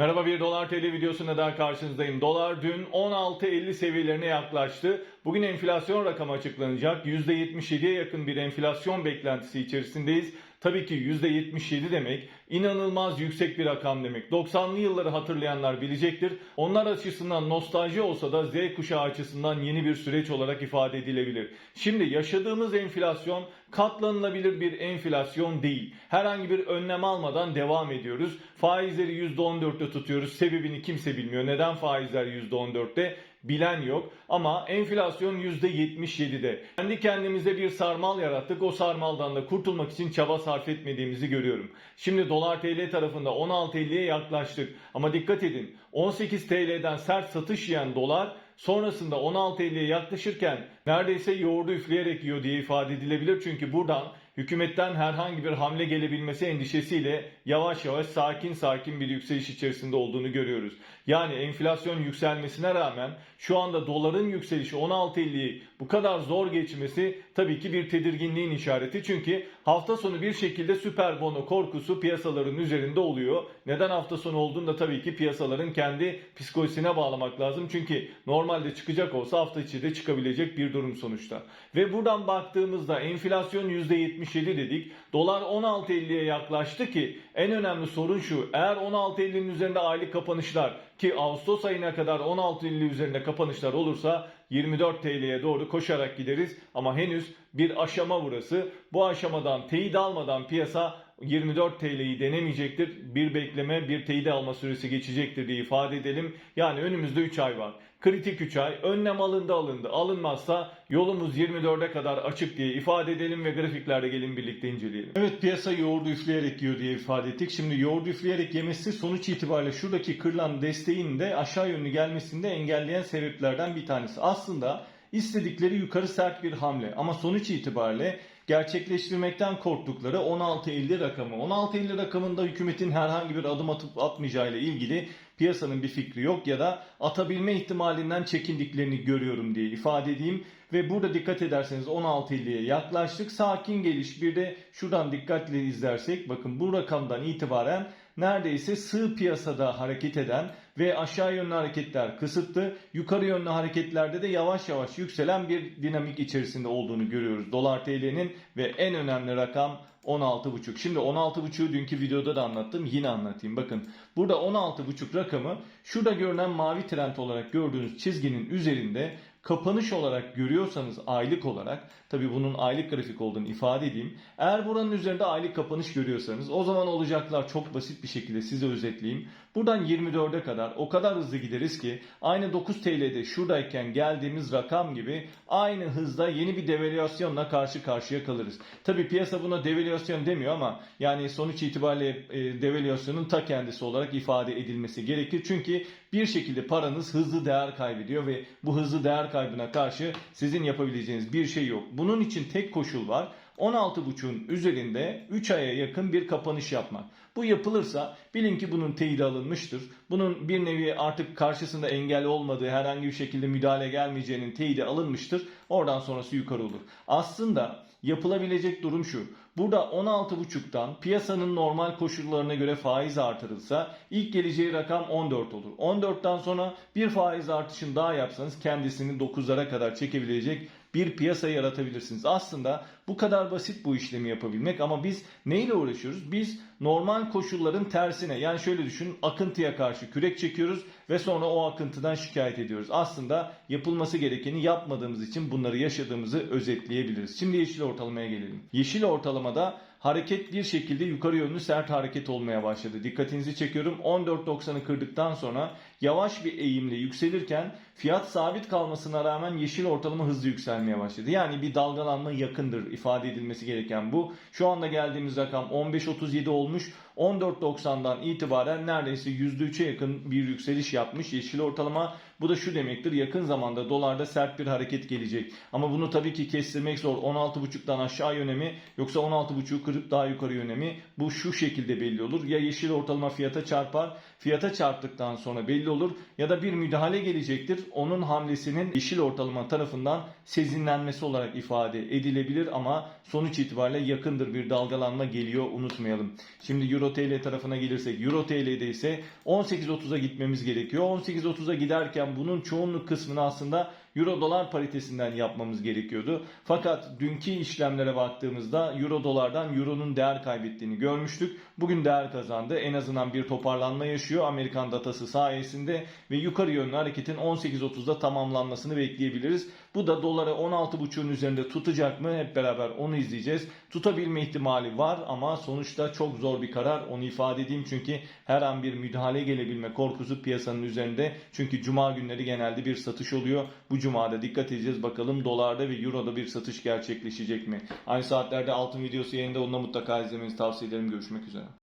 Merhaba bir dolar TL videosunda daha karşınızdayım. Dolar dün 16.50 seviyelerine yaklaştı. Bugün enflasyon rakamı açıklanacak. %77'ye yakın bir enflasyon beklentisi içerisindeyiz. Tabii ki %77 demek inanılmaz yüksek bir rakam demek. 90'lı yılları hatırlayanlar bilecektir. Onlar açısından nostalji olsa da Z kuşağı açısından yeni bir süreç olarak ifade edilebilir. Şimdi yaşadığımız enflasyon katlanılabilir bir enflasyon değil. Herhangi bir önlem almadan devam ediyoruz. Faizleri %14'te tutuyoruz. Sebebini kimse bilmiyor. Neden faizler %14'te? bilen yok ama enflasyon %77'de. Kendi kendimize bir sarmal yarattık. O sarmaldan da kurtulmak için çaba sarf etmediğimizi görüyorum. Şimdi dolar TL tarafında 16.50'ye yaklaştık. Ama dikkat edin 18 TL'den sert satış yiyen dolar sonrasında 16.50'ye yaklaşırken neredeyse yoğurdu üfleyerek yiyor diye ifade edilebilir. Çünkü buradan hükümetten herhangi bir hamle gelebilmesi endişesiyle yavaş yavaş sakin sakin bir yükseliş içerisinde olduğunu görüyoruz. Yani enflasyon yükselmesine rağmen şu anda doların yükselişi 16.50'yi bu kadar zor geçmesi tabii ki bir tedirginliğin işareti. Çünkü hafta sonu bir şekilde süper bono korkusu piyasaların üzerinde oluyor. Neden hafta sonu olduğunu da tabii ki piyasaların kendi psikolojisine bağlamak lazım. Çünkü normalde çıkacak olsa hafta içi de çıkabilecek bir durum sonuçta. Ve buradan baktığımızda enflasyon %77 dedik. Dolar 16.50'ye yaklaştı ki en önemli sorun şu. Eğer 16.50'nin üzerinde aylık kapanışlar ki Ağustos ayına kadar 16.50 üzerinde kapanışlar olursa 24 TL'ye doğru koşarak gideriz. Ama henüz bir aşama burası. Bu aşamadan teyit almadan piyasa 24 TL'yi denemeyecektir. Bir bekleme, bir teyit alma süresi geçecektir diye ifade edelim. Yani önümüzde 3 ay var. Kritik 3 ay. Önlem alındı alındı. Alınmazsa yolumuz 24'e kadar açık diye ifade edelim ve grafiklerde gelin birlikte inceleyelim. Evet piyasa yoğurdu üfleyerek yiyor diye ifade ettik. Şimdi yoğurdu üfleyerek yemesi sonuç itibariyle şuradaki kırılan desteğin de aşağı yönlü gelmesini de engelleyen sebeplerden bir tanesi. Aslında istedikleri yukarı sert bir hamle ama sonuç itibariyle gerçekleştirmekten korktukları 16.50 rakamı. 16.50 rakamında hükümetin herhangi bir adım atıp atmayacağı ile ilgili piyasanın bir fikri yok ya da atabilme ihtimalinden çekindiklerini görüyorum diye ifade edeyim. Ve burada dikkat ederseniz 16.50'ye yaklaştık. Sakin geliş bir de şuradan dikkatle izlersek bakın bu rakamdan itibaren neredeyse sığ piyasada hareket eden ve aşağı yönlü hareketler kısıtlı, yukarı yönlü hareketlerde de yavaş yavaş yükselen bir dinamik içerisinde olduğunu görüyoruz. Dolar TL'nin ve en önemli rakam 16.5. Şimdi 16.5'u dünkü videoda da anlattım. Yine anlatayım. Bakın burada 16.5 rakamı şurada görünen mavi trend olarak gördüğünüz çizginin üzerinde kapanış olarak görüyorsanız aylık olarak tabi bunun aylık grafik olduğunu ifade edeyim. Eğer buranın üzerinde aylık kapanış görüyorsanız o zaman olacaklar çok basit bir şekilde size özetleyeyim. Buradan 24'e kadar o kadar hızlı gideriz ki aynı 9 TL'de şuradayken geldiğimiz rakam gibi aynı hızda yeni bir devalüasyonla karşı karşıya kalırız. Tabi piyasa buna devalüasyon demiyor ama yani sonuç itibariyle e, devalüasyonun ta kendisi olarak ifade edilmesi gerekir. Çünkü bir şekilde paranız hızlı değer kaybediyor ve bu hızlı değer kaybına karşı sizin yapabileceğiniz bir şey yok. Bunun için tek koşul var. 16.5'un üzerinde 3 aya yakın bir kapanış yapmak. Bu yapılırsa bilin ki bunun teyidi alınmıştır. Bunun bir nevi artık karşısında engel olmadığı herhangi bir şekilde müdahale gelmeyeceğinin teyidi alınmıştır. Oradan sonrası yukarı olur. Aslında yapılabilecek durum şu. Burada 16.5'tan piyasanın normal koşullarına göre faiz artırılsa ilk geleceği rakam 14 olur. 14'ten sonra bir faiz artışını daha yapsanız kendisini 9'lara kadar çekebilecek bir piyasa yaratabilirsiniz. Aslında bu kadar basit bu işlemi yapabilmek ama biz neyle uğraşıyoruz? Biz normal koşulların tersine yani şöyle düşünün akıntıya karşı kürek çekiyoruz ve sonra o akıntıdan şikayet ediyoruz. Aslında yapılması gerekeni yapmadığımız için bunları yaşadığımızı özetleyebiliriz. Şimdi yeşil ortalamaya gelelim. Yeşil ortalamada hareket bir şekilde yukarı yönlü sert hareket olmaya başladı. Dikkatinizi çekiyorum 14.90'ı kırdıktan sonra yavaş bir eğimle yükselirken fiyat sabit kalmasına rağmen yeşil ortalama hızlı yükselmeye başladı. Yani bir dalgalanma yakındır ifade edilmesi gereken bu. Şu anda geldiğimiz rakam 15.37 olmuş. 14.90'dan itibaren neredeyse %3'e yakın bir yükseliş yapmış yeşil ortalama. Bu da şu demektir yakın zamanda dolarda sert bir hareket gelecek. Ama bunu tabii ki kestirmek zor. 16.5'dan aşağı yönemi yoksa 16.5'u kırıp daha yukarı yönemi bu şu şekilde belli olur. Ya yeşil ortalama fiyata çarpar. Fiyata çarptıktan sonra belli olur. Ya da bir müdahale gelecektir. Onun hamlesinin yeşil ortalama tarafından sezinlenmesi olarak ifade edilebilir ama sonuç itibariyle yakındır bir dalgalanma geliyor unutmayalım. Şimdi Euro TL tarafına gelirsek Euro TL'de ise 18.30'a gitmemiz gerekiyor. 18.30'a giderken bunun çoğunluk kısmını aslında Euro dolar paritesinden yapmamız gerekiyordu. Fakat dünkü işlemlere baktığımızda Euro dolardan Euro'nun değer kaybettiğini görmüştük. Bugün değer kazandı. En azından bir toparlanma yaşıyor Amerikan datası sayesinde ve yukarı yönlü hareketin 18.30'da tamamlanmasını bekleyebiliriz. Bu da doları 16.5'un üzerinde tutacak mı? Hep beraber onu izleyeceğiz. Tutabilme ihtimali var ama sonuçta çok zor bir karar. Onu ifade edeyim çünkü her an bir müdahale gelebilme korkusu piyasanın üzerinde. Çünkü cuma günleri genelde bir satış oluyor. Bu cumada dikkat edeceğiz bakalım dolarda ve euroda bir satış gerçekleşecek mi? Aynı saatlerde altın videosu yayında onu da mutlaka izlemenizi tavsiye ederim. Görüşmek üzere.